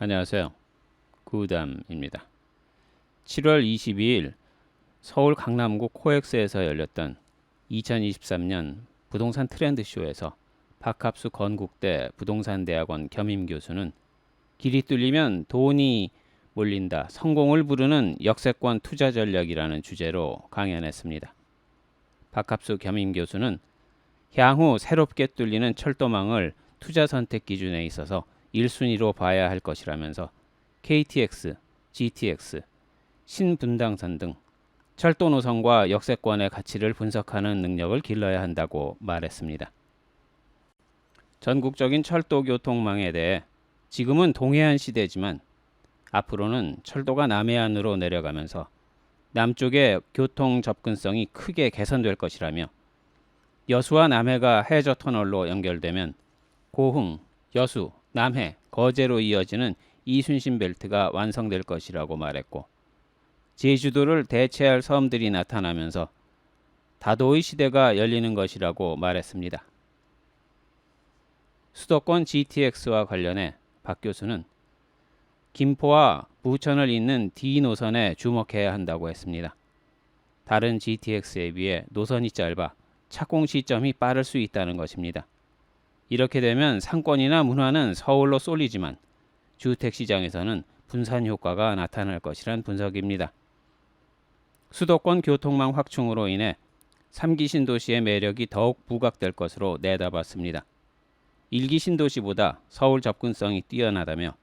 안녕하세요. 구담입니다. 7월 22일 서울 강남구 코엑스에서 열렸던 2023년 부동산 트렌드 쇼에서 박합수 건국대 부동산대학원 겸임 교수는 길이 뚫리면 돈이 몰린다. 성공을 부르는 역세권 투자 전략이라는 주제로 강연했습니다. 박합수 겸임 교수는 향후 새롭게 뚫리는 철도망을 투자 선택 기준에 있어서 1순위로 봐야 할 것이라면서 KTX, GTX, 신분당선 등 철도 노선과 역세권의 가치를 분석하는 능력을 길러야 한다고 말했습니다. 전국적인 철도 교통망에 대해 지금은 동해안 시대지만 앞으로는 철도가 남해안으로 내려가면서 남쪽의 교통 접근성이 크게 개선될 것이라며 여수와 남해가 해저 터널로 연결되면 고흥, 여수, 남해, 거제로 이어지는 이순신 벨트가 완성될 것이라고 말했고 제주도를 대체할 섬들이 나타나면서 다도의 시대가 열리는 것이라고 말했습니다. 수도권 GTX와 관련해 박 교수는 김포와 부천을 잇는 D 노선에 주목해야 한다고 했습니다. 다른 GTX에 비해 노선이 짧아 착공 시점이 빠를 수 있다는 것입니다. 이렇게 되면 상권이나 문화는 서울로 쏠리지만 주택 시장에서는 분산 효과가 나타날 것이란 분석입니다. 수도권 교통망 확충으로 인해 3기 신도시의 매력이 더욱 부각될 것으로 내다봤습니다. 1기 신도시보다 서울 접근성이 뛰어나다며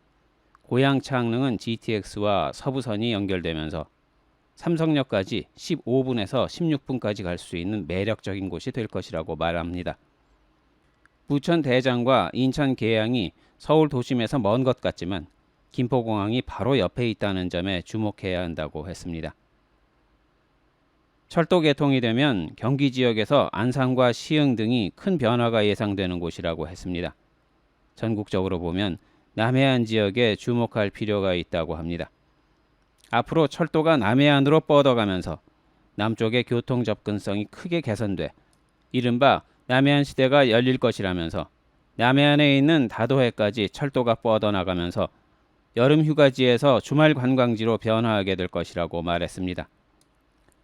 고양 창릉은 GTX와 서부선이 연결되면서 삼성역까지 15분에서 16분까지 갈 수 있는 매력적인 곳이 될 것이라고 말합니다. 부천 대장과 인천 계양이 서울 도심에서 먼 것 같지만 김포공항이 바로 옆에 있다는 점에 주목해야 한다고 했습니다. 철도 개통이 되면 경기 지역에서 안산과 시흥 등이 큰 변화가 예상되는 곳이라고 했습니다. 전국적으로 보면 남해안 지역에 주목할 필요가 있다고 합니다. 앞으로 철도가 남해안으로 뻗어가면서 남쪽의 교통 접근성이 크게 개선돼 이른바 남해안 시대가 열릴 것이라면서 남해안에 있는 다도해까지 철도가 뻗어나가면서 여름 휴가지에서 주말 관광지로 변화하게 될 것이라고 말했습니다.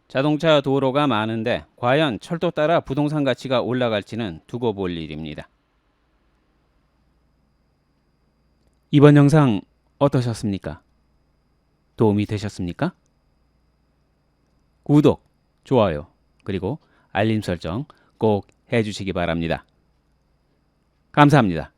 자동차 도로가 많은데 과연 철도 따라 부동산 가치가 올라갈지는 두고 볼 일입니다. 이번 영상 어떠셨습니까? 도움이 되셨습니까? 구독, 좋아요, 그리고 알림 설정 꼭 해주시기 바랍니다. 감사합니다.